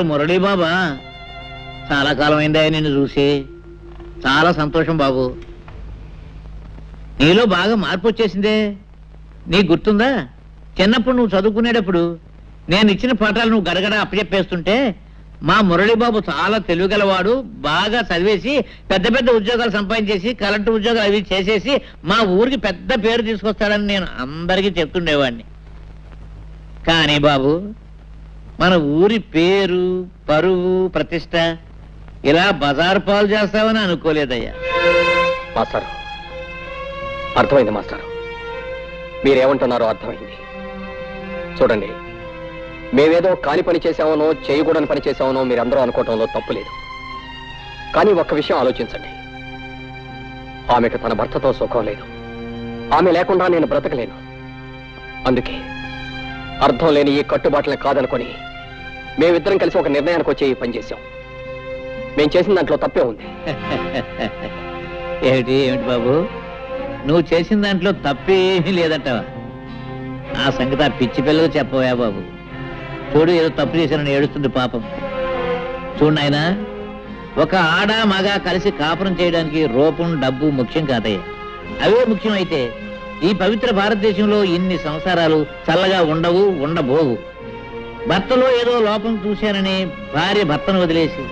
ఎవరు మురళీ బాబా? చాలా కాలం అయిందా నిన్ను చూసి. చాలా సంతోషం బాబు. నీలో బాగా మార్పు వచ్చేసిందే. నీకు గుర్తుందా? చిన్నప్పుడు నువ్వు చదువుకునేటప్పుడు నేను ఇచ్చిన పాఠాలు నువ్వు గడగడ అప్పచెప్పేస్తుంటే మా మురళీబాబు చాలా తెలివిగలవాడు బాగా చదివేసి పెద్ద పెద్ద ఉద్యోగాలు సంపాదించేసి కరెంటు ఉద్యోగాలు అవి చేసేసి మా ఊరికి పెద్ద పేరు తీసుకొస్తాడని నేను అందరికీ చెప్తుండేవాడిని. కానీ బాబు మన ఊరి పేరు పరువు ప్రతిష్ట ఇలా బజారు పాలు చేస్తావని అనుకోలేదయ్యా. మాస్టర్ అర్థమైంది మాస్టర్. మీరేమంటున్నారో అర్థమైంది. చూడండి మేమేదో కాని పని చేశామనో చేయకూడని పని చేశామనో మీరందరూ అనుకోవటంలో తప్పు లేదు. కానీ ఒక్క విషయం ఆలోచించండి. ఆమెకు తన భర్తతో సుఖం లేదు. ఆమె లేకుండా నేను బ్రతకలేను. అందుకే అర్థం లేని ఈ కట్టుబాట్లను కాదనుకొని మేమిద్దరం కలిసి ఒక నిర్ణయానికి వచ్చే పని చేశాం. మేము చేసిన దాంట్లో తప్పే ఉంది. ఏమిటి ఏమిటి బాబు? నువ్వు చేసిన దాంట్లో తప్పేమీ లేదంటావా? ఆ సంగతి ఆ పిచ్చి పిల్లలు చెప్పవా బాబు. చూడు ఏదో తప్పు చేశానని ఏడుస్తుంది పాపం. చూడు నాయనా ఒక ఆడ మగ కలిసి కాపురం చేయడానికి రూపం డబ్బు ముఖ్యం కాదయ్యా అవే ముఖ్యమైతే ఈ పవిత్ర భారతదేశంలో ఇన్ని సంసారాలు చల్లగా ఉండవు ఉండబోవు. భర్తలో ఏదో లోపం చూశానని భార్య భర్తను వదిలేసి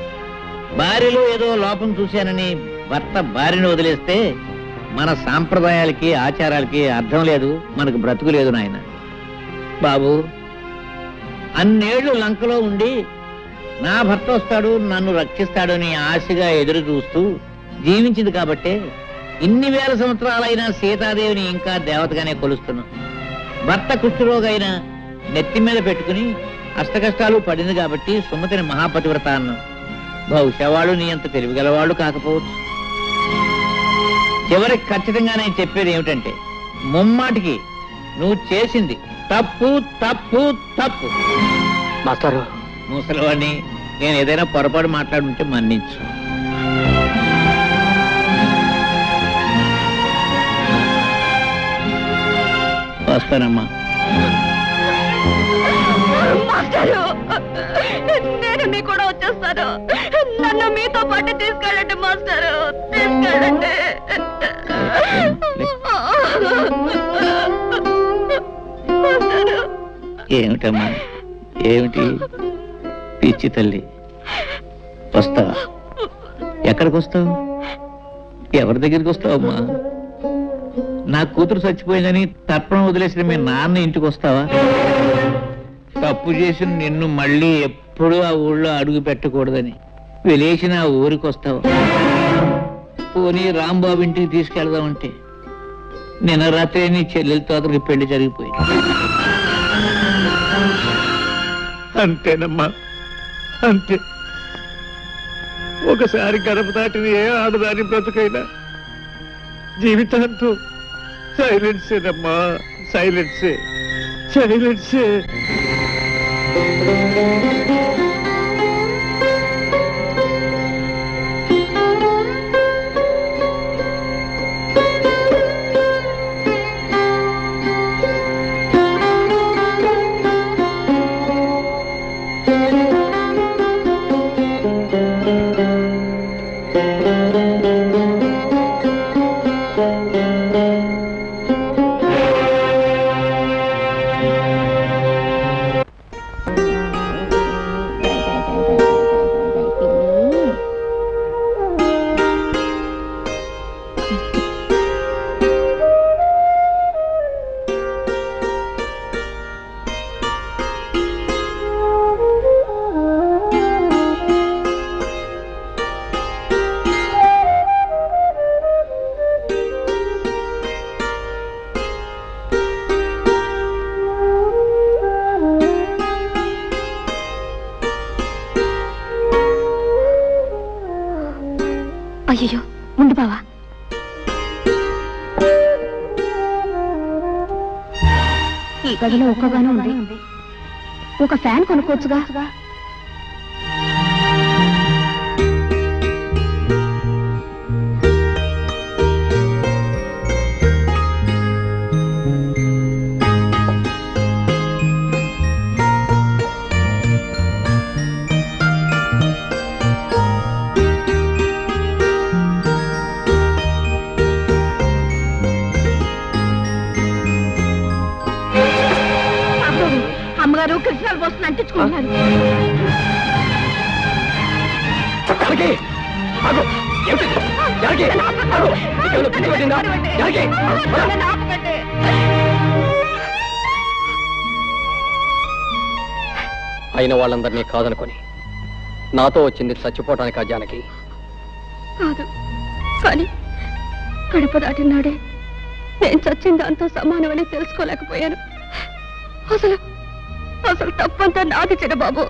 భార్యలో ఏదో లోపం చూశానని భర్త భార్యను వదిలేస్తే మన సాంప్రదాయాలకి ఆచారాలకి అర్థం లేదు మనకు బ్రతుకు లేదు నాయన. బాబు అన్నేళ్ళు లంకలో ఉండి నా భర్త వస్తాడు నన్ను రక్షిస్తాడని ఆశగా ఎదురు చూస్తూ జీవించింది కాబట్టే ఇన్ని వేల సంవత్సరాలైనా సీతాదేవిని ఇంకా దేవతగానే కొలుస్తున్నాం. భర్త కుష్ఠరోగైన నెత్తి మీద పెట్టుకుని అష్టకష్టాలు పడింది కాబట్టి సుమతిని మహాపతివ్రత అన్నాం. బహుశా వాళ్ళు నీ అంత తెలివిగలవాళ్ళు కాకపోవచ్చు. చివరికి ఖచ్చితంగా నేను చెప్పేది ఏమిటంటే ముమ్మాటికి నువ్వు చేసింది తప్పు తప్పు తప్పు. మాస్టారు. ముసలివాడిని నేను ఏదైనా పొరపాటు మాట్లాడుంటే మన్నించు. వస్తానమ్మా. వచ్చేస్తారు నేను మీ కూడా వచ్చేస్తాను. నన్ను మీతో పాటు తీసుకెళ్ళండి మాస్టర్. తీసుకెళ్ళండి. ఏమిటమ్మా? ఏమిటి? పిచ్చి తల్లి. వస్తావా ఎక్కడికి వస్తావు ఎవరి దగ్గరికి వస్తావమ్మా? నా కూతురు చచ్చిపోయిందని తర్పణం వదిలేసిన మీ నాన్న ఇంటికి వస్తావా తప్పు చేసిన నిన్ను మళ్ళీ ఎప్పుడూ ఆ ఊళ్ళో అడుగు పెట్టకూడదని. వెలేసిన ఆ ఊరికి వస్తావా. పోనీ రాంబాబు ఇంటికి తీసుకెళ్దామంటే. నిన్న రాత్రి నీ చెల్లెలతో అతనికి పెళ్ళి జరిగిపోయింది. అంతేనమ్మా. అంతే. ఒకసారి గడప దాటిన ఏ ఆడదాని బ్రతుకైనా జీవితాంతం సైలెన్సేనమ్మా. సైలెన్సే. సైలెన్సే. Música అయ్యో ఉండు బావా. ఈ గదిలో ఒక్కగానే ఉంది. ఒక ఫ్యాన్ కొనుక్కోవచ్చుగా? అయిన వాళ్ళందరినీ కాదనుకొని నాతో వచ్చింది చచ్చిపోవటానికి ఆ జానకి కాదు. కానీ గడప దాటినాడే నేను చచ్చిన దాంతో సమానమని తెలుసుకోలేకపోయాను. అసలు అసలు తప్పంతా నాది చిన్నబాబు.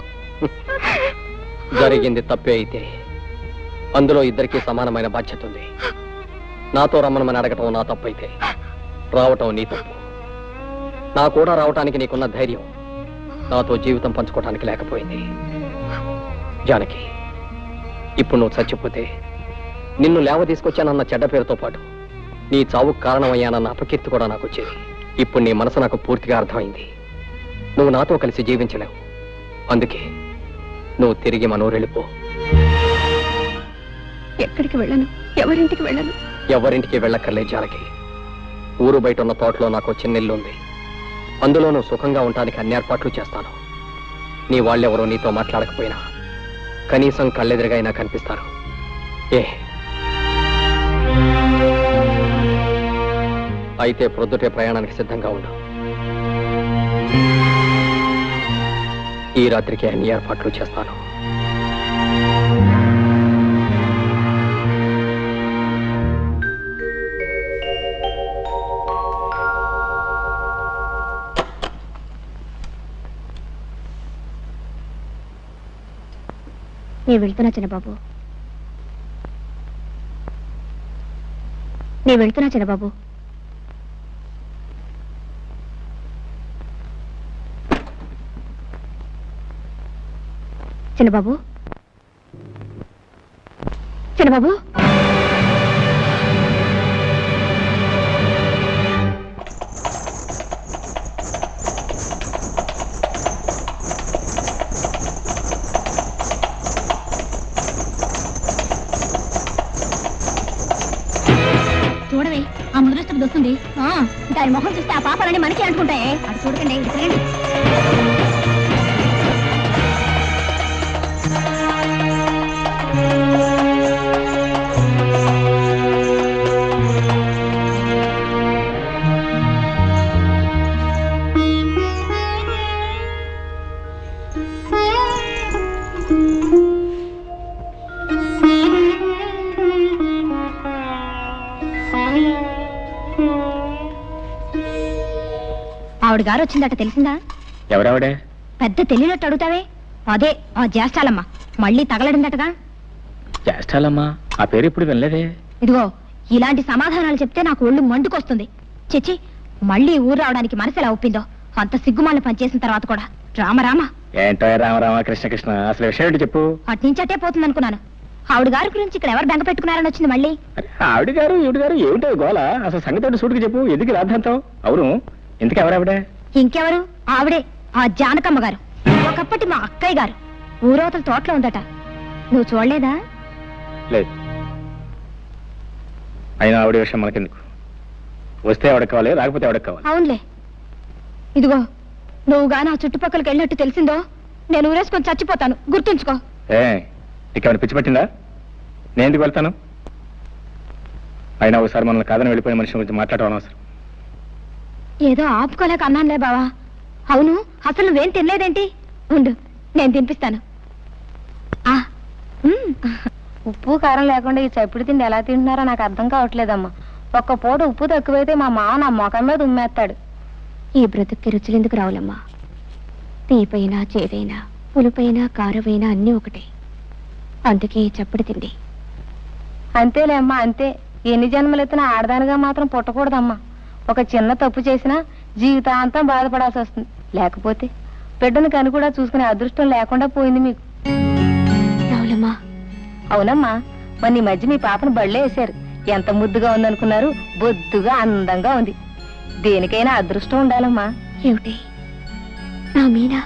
జరిగింది తప్పే అయితే అందులో ఇద్దరికీ సమానమైన బాధ్యత ఉంది. నాతో రమ్మనమని అడగటం నా తప్పైతే రావటం నీ తప్పు. నా కూడా రావటానికి నీకున్న ధైర్యం. నాతో జీవితం పంచుకోవటానికి లేకపోయింది. జానకి ఇప్పుడు నువ్వు చచ్చిపోతే నిన్ను లేవ తీసుకొచ్చానన్న చెడ్డ పేరుతో పాటు నీ చావుకు కారణమయ్యానన్న అపకీర్తి కూడా నాకు వచ్చేది. ఇప్పుడు నీ మనసు నాకు పూర్తిగా అర్థమైంది. నువ్వు నాతో కలిసి జీవించలేవు. అందుకే నువ్వు తిరిగి మనూరెళ్ళిపో ఎక్కడికి వెళ్ళను? ఎవరింటికి వెళ్ళను? ఎవరింటికి వెళ్ళక్కర్లే జానకి. ఊరు బయట ఉన్న తోటలో నాకు చిన్న ఇల్లు ఉంది. అందులోనూ సుఖంగా ఉండటానికి అన్ని ఏర్పాట్లు చేస్తాను. నీ వాళ్ళెవరో నీతో మాట్లాడకపోయినా కనీసం కళ్ళెదురుగా అయినా కనిపిస్తారు. ఏ? అయితే ప్రొద్దుటే ప్రయాణానికి సిద్ధంగా ఉండు. ఈ రాత్రికి అన్ని ఏర్పాట్లు చేస్తాను. నేను వెళ్తున్నా చిన్నబాబు. నేను వెళ్తున్నా చిన్నబాబు. చిన్నబాబు. చిన్నబాబు. ఆ వస్తుంది దాని మొహం చూస్తే ఆ పాపాలని మనకి అంటుకుంటాయి. అది చూడకండి గారు వచ్చిందట తెలిసిందా? ఎవరెవడే? పెద్ద తెలియనట్టు అడుగుతావే. అదే ఆ జ్యేష్ఠాలమ్మ. మళ్ళీ తగలడిందటగా. చేస్తాలమ్మా ఆ పేరు ఇప్పుడు వినలేదే? ఇదిగో ఇలాంటి సమాధానాలు చెప్తే నాకు ఒళ్ళు మండుకొస్తుంది. చిచి మళ్ళీ ఊరు రావడానికి మనసు ఎలా ఒప్పిందో? అంత సిగ్గుమాలను పనిచేసిన తర్వాత కూడా. రామ రామ. ఏంటో రామరామ కృష్ణ కృష్ణ? అసలు విషయం ఏంటి చెప్పు? అట్నుంచటే పోతుందనుకున్నాను. ఆవిడ గారి గురించి ఇక్కడ ఎవరు బెంగ పెట్టుకున్నారని వచ్చింది మళ్ళీ. ఆవిడ గారు ఈవిడ గారు ఏమిటో గోల? అసలు సంగతి సూటికి చెప్పు ఎందుకు రాద్దాంతం అవును ఇంతకు ఎవరావిడే? ఇంకెవరు? ఆవిడే ఆ జానకమ్మ గారు. ఒకప్పటి మా అక్కయ్య గారు. ఊరోతల తోటలో ఉందట. నువ్వు చూడలేదా? లేదు. అయినా ఆవిడ విషయం మనకెందుకు? వస్తే ఆవిడకి కావాలి రాకపోతే ఆవిడకి కావాలి. అవునులే. ఇదిగో నువ్వు గాని ఆ చుట్టుపక్కలకి వెళ్ళినట్టు తెలిసిందో నేను ఊరేసుకొని చచ్చిపోతాను. గుర్తుంచుకో. ఏ నీకేమైనా పిచ్చి పట్టిందా? నేను ఎందుకు వెళ్తాను? అయినా ఒకసారి మనల్ని కాదని వెళ్ళిపోయిన మనిషి గురించి మాట్లాడడం అనవసరం. ఏదో ఆపుకోలేక అన్నానులే బావా. అవును అసలు నువ్వేం తినలేదేంటి? ఉండు నేను తినిపిస్తాను. ఆ. ఉప్పు కారం లేకుండా ఈ చప్పుడు తిండి ఎలా తింటున్నారో నాకు అర్థం కావట్లేదమ్మా. ఒక్క పూట ఉప్పు తక్కువైతే మా మామ నా మొఖం మీద ఉమ్మేస్తాడు. ఈ బ్రతుక్కి రుచులెందుకు రావులమ్మా? తీపైనా చేదైనా పులుపైనా కారవైనా అన్నీ ఒకటే. అందుకే ఈ చప్పడి తిండి. అంతేలే అమ్మా అంతే. ఎన్ని జన్మలెత్తినా ఆడదానిగా మాత్రం పుట్టకూడదమ్మా. ఒక చిన్న తప్పు చేసినా జీవితాంతం బాధపడాల్సి వస్తుంది. లేకపోతే బిడ్డను కని కూడా చూసుకునే అదృష్టం లేకుండా పోయింది మీకు. రావులమ్మా. అవునమ్మా మొన్న మధ్య మీ పాపను బళ్ళే వేశారు. ఎంత ముద్దుగా ఉందనుకున్నారు. బొద్దుగా అందంగా ఉంది. దేనికైనా అదృష్టం ఉండాలమ్మా. ఏమిటి? నా మీనా?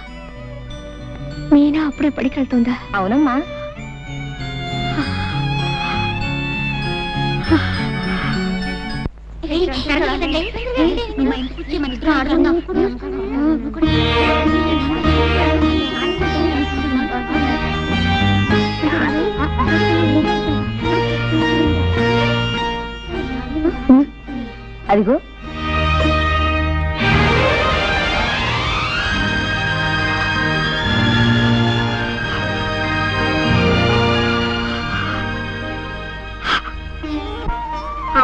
మీనా అప్పుడే పడికెళ్తుందా అవునమ్మా. అదిగో.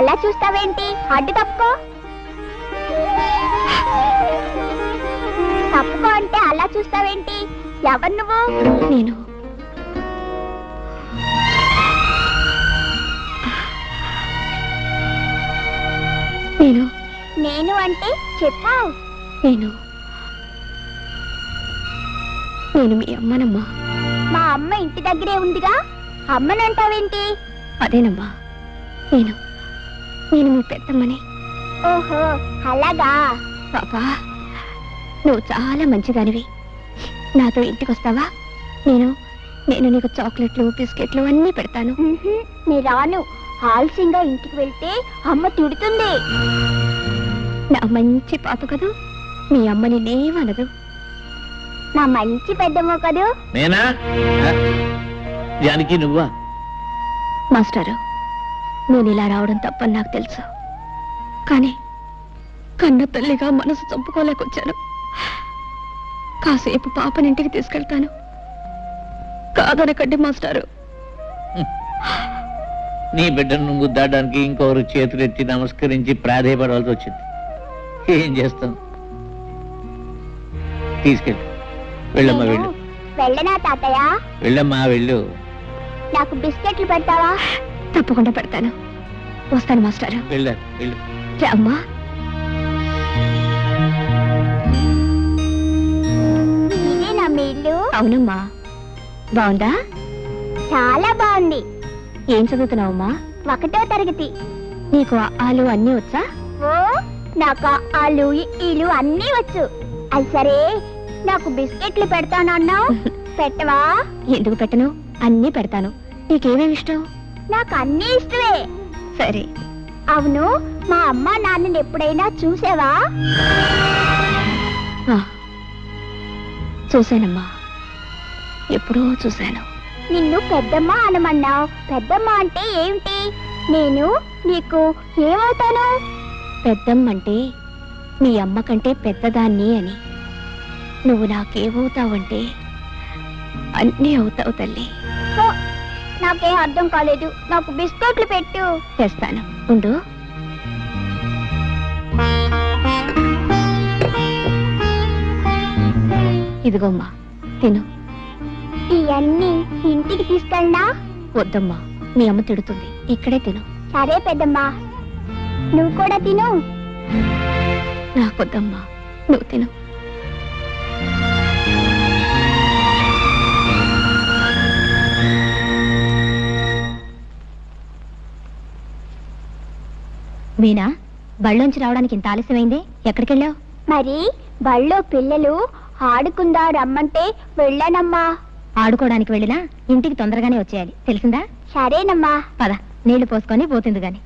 అలా చూస్తావేంటి? అడ్డు తప్పుకో. తప్పుకో అంటే అలా చూస్తావేంటి? ఎవరు నువ్వు? నేను. నేను. నేను అంటే చెప్పావు నేను. నేను మీ అమ్మనమ్మా. మా అమ్మ ఇంటి దగ్గరే ఉందిగా. అమ్మనంటావేంటి? అదేనమ్మా. నేను. నేను మీ పెద్దమ్మని. ఓహో అలాగా? పాపా నువ్వు చాలా మంచిదానివి. నాతో ఇంటికి వస్తావా నేను నేను నీకు చాక్లెట్లు బిస్కెట్లు అన్నీ పెడతాను. నీ రాను. ఆలస్యంగా ఇంటికి వెళ్తే అమ్మ తిడుతుంది. నా మంచి పాప కదూ? మీ అమ్మని నేమనదు నా మంచి పెద్దమ్మ కదూ? నేనా? నువ్వా? మాస్టారు నేను ఇలా రావడం తప్పని నాకు తెలుసు. కానీ కన్న తల్లిగా మనసు చంపుకోలేకొచ్చాను. కాసేపు పాపనింటికి తీసుకెళ్తాను. కాదనకండి మాస్టారు. నీ బిడ్డను ముద్దాడడానికి ఇంకొకరు చేతులెత్తి నమస్కరించి ప్రాధేయపడవలసి వచ్చింది. ఏం చేస్తాం? తీసుకెళ్ళు. వెళ్ళమ్మా వెళ్ళు. వెళ్ళనా తాతయ్య? వెళ్ళమ్మా వెళ్ళు. నాకు బిస్కెట్లు పెడతావా? తప్పకుండా పెడతాను. వస్తాను మాస్టారు. వెళ్ళా వెళ్ళు. రామ్మా ఇదే నా మీ ఇల్లు అవునమ్మా. బాగుందా? చాలా బాగుంది. ఏం చదువుతున్నావమ్మా ఒకటో తరగతి. నీకు ఆలు అన్నీ వచ్చా? ఓ నాకు ఆలు ఈలు అన్నీ వచ్చు. అది సరే నాకు బిస్కెట్లు పెడతానన్నావు. పెట్టవా? ఎందుకు పెట్టను? అన్నీ పెడతాను. నీకేమేమి ఇష్టం? నాకు అన్నీ ఇష్టమే. సరే. అవును మా అమ్మ నాన్నని ఎప్పుడైనా చూసావా? చూశానమ్మా. ఎప్పుడో చూశాను. నిన్ను పెద్దమ్మ అనమన్నావు. పెద్దమ్మ అంటే ఏమిటి? నేను నీకు ఏమవుతాను? పెద్దమ్మంటే మీ అమ్మ కంటే పెద్దదాన్ని అని. నువ్వు నాకేమవుతావంటే అన్నీ అవుతావు తల్లి. నాకేం అర్థం కాలేదు. నాకు బిస్కెట్లు పెట్టు. చేస్తాను. ఉండు. ఇదిగోమ్మా తిను. ఇవన్నీ ఇంటికి తీసుకెళ్ళనా? వద్దమ్మా మీ అమ్మ తిడుతుంది. ఇక్కడే తిను. సరే పెద్దమ్మ. నువ్వు కూడా తిను. నాకొద్దమ్మా నువ్వు తిను. మీనా బళ్ళోంచి రావడానికి ఇంత ఆలస్యమైంది? ఎక్కడికి వెళ్ళావు మరి బళ్ళో పిల్లలు ఆడుకుందా రమ్మంటే వెళ్ళానమ్మా. ఆడుకోవడానికి వెళ్ళినా ఇంటికి తొందరగానే వచ్చేయాలి. తెలిసిందా? సరేనమ్మా. పద నీళ్ళు పోసుకొని పోతుంది గాని.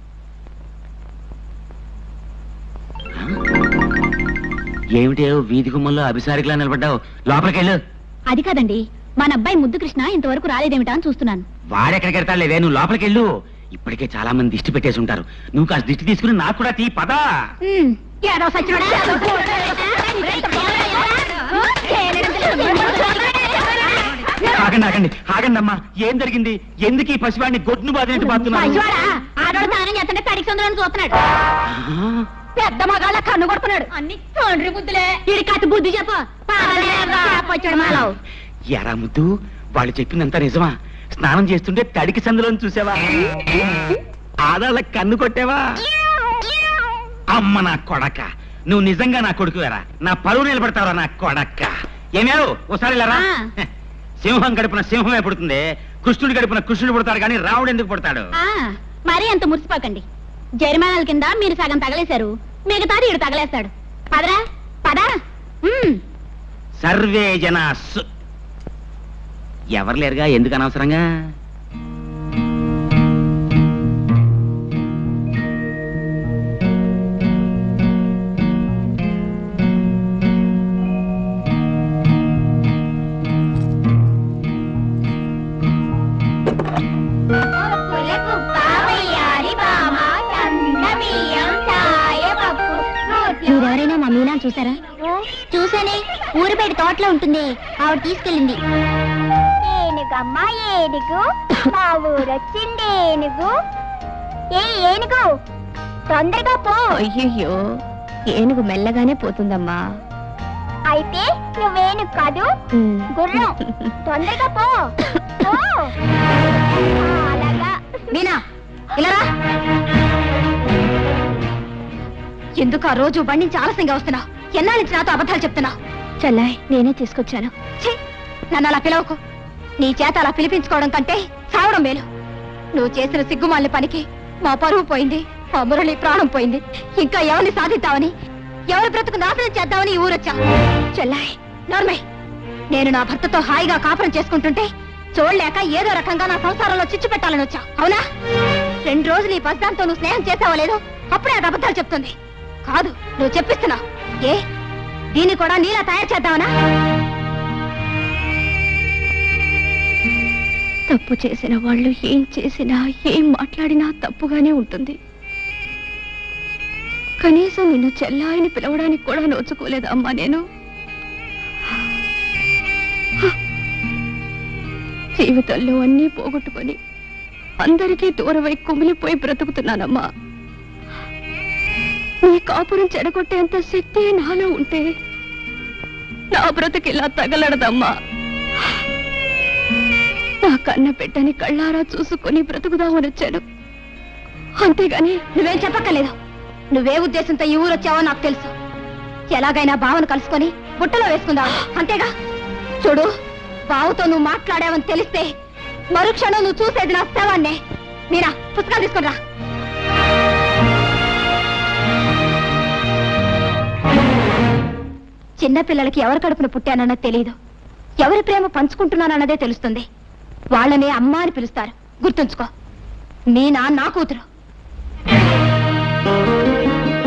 ఏమిటే వీధి గుమ్మంలో అభిసారికలా నిలబడ్డావు? లోపలికెళ్ళు. అది కాదండి మన అబ్బాయి ముద్దు కృష్ణ ఇంతవరకు రాలేదేమిటా అని చూస్తున్నాను. వాడెక్కడికి వెళ్తాడులేవే నువ్వు లోపలికెళ్ళు. ఇప్పటికే చాలా మంది దిష్టి పెట్టేసి ఉంటారు. నువ్వు కాస్త దిష్టి తీసుకుని నాకు కూడా తీ పదా. ఆగండి ఆగండి ఆగండి అమ్మా ఏం జరిగింది? ఎందుకు ఈ పసివాడిని గొడ్డును బాధినట్టు బాగుతున్నారు ఆడోడు స్నానం చేస్తుంటే తడికి సుందరం చూస్తున్నాడు. పెద్ద మగాళ్ళ కన్ను కొడుతున్నాడు. అన్ని తండ్రి బుద్ధులే ఇది కత్తి బుద్ధి చెప్పు. ఎరా ముద్దు వాళ్ళు చెప్పిందంతా నిజమా? స్నానం చేస్తుంటే తడికి సందులో చూసావా? ఆడాళ్ళ కన్ను కొట్టావా? అమ్మ నా కొడక. నువ్వు నిజంగా నా కొడుకువేరా నా పరువు నిలబడతావరా నా కొడక్క ఏమేవు ఒకసారి. సింహం గడుపున సింహమే పుడుతుంది. కృష్ణుడి గడుపున కృష్ణుడు పుడతాడు కానీ రావుడు ఎందుకు పుడతాడు? మరీ అంత మురిసిపోకండి. జరిమానాల కింద మీరు సగం తగలేశారు. మిగతాది ఇడు తగలేస్తాడు. పదరా? పదా. సర్వే జనా ఎవరు లేరుగా? ఎందుకు అనవసరంగా? ఛాయ చూసారా? చూసానే ఊరు బయట తోటలో ఉంటుంది. ఆవిడ తీసుకెళ్ళింది. ఏనుగమ్మా ఏనుగు మా ఊరొచ్చింది ఏనుగు. ఏ ఏనుగు తొందరగా పో. అయ్యయ్యో ఏనుగు మెల్లగానే పోతుందమ్మా. అయితే నువ్వేను కాదు ఉమ్. గుర్రం. తొందరగా పో. పో. ఆ, అలాగా. మీనా ఇలా ఎందుకు ఆ రోజు బండి నుంచి ఆలస్యంగా వస్తున్నావు ఎన్నాళ్ళ నాతో అబద్ధాలు చెప్తున్నావు చెల్లాయ్ నేనే తీసుకొచ్చాను. ఛీ! నన్ను అలా పిలవకు. నీ చేత అలా పిలిపించుకోవడం కంటే చావడం మేలు. నువ్వు చేసిన సిగ్గుమాలిన పనికి మా పరువు పోయింది మా మురళి ప్రాణం పోయింది. ఇంకా ఎవరిని సాధిద్దామని ఎవరి బ్రతుకు నాశనం చేద్దామని ఊరొచ్చా? చెల్లాయి నార్మై నేను నా భర్తతో హాయిగా కాపురం చేసుకుంటుంటే చూడలేక ఏదో రకంగా నా సంసారంలో చిచ్చు పెట్టాలని వచ్చా. అవునా? రెండు రోజులు ఈ బస్దాంతో నువ్వు స్నేహం చేసావో లేదో అప్పుడే అది అబద్ధాలు చెప్తుంది. కాదు నువ్వు చెప్పిస్తున్నావు. ఏ? దీన్ని కూడా నీలా తయారు చేద్దావనా తప్పు చేసిన వాళ్ళు ఏం చేసినా ఏం మాట్లాడినా తప్పుగానే ఉంటుంది. కనీసం నిన్ను చెల్లాయిని పిలవడానికి కూడా నోచుకోలేదమ్మా నేను. జీవితంలో అన్నీ పోగొట్టుకొని అందరికీ దూరమై కుమిలిపోయి బ్రతుకుతున్నానమ్మా. నీ కాపురం చెడగొట్టేంత శక్తి నాలో ఉంటే నా బ్రతుకిలా తగలడదమ్మా. నా కన్న బిడ్డని కళ్ళారా చూసుకుని బ్రతుకుదామని వచ్చాను. అంతేగాని నువ్వేం చెప్పక్కర్లేదు. నువ్వే ఉద్దేశంతో ఈ ఊరు వచ్చావో నాకు తెలుసు. ఎలాగైనా బావను కలుసుకొని బుట్టలో వేసుకుందాం. అంతేగా? చూడు బావుతో నువ్వు మాట్లాడావని తెలిస్తే మరుక్షణం నువ్వు చూసేది నా శవాన్నే. మీరా పుస్తకాలు తీసుకురా చిన్న పిల్లలకి ఎవరి కడుపున పుట్టానన్నది తెలియదు ఎవరి ప్రేమ పంచుకుంటున్నానన్నదే తెలుస్తుంది. వాళ్ళనే అమ్మ అని పిలుస్తారు. గుర్తుంచుకో. మీనా నా కూతురు.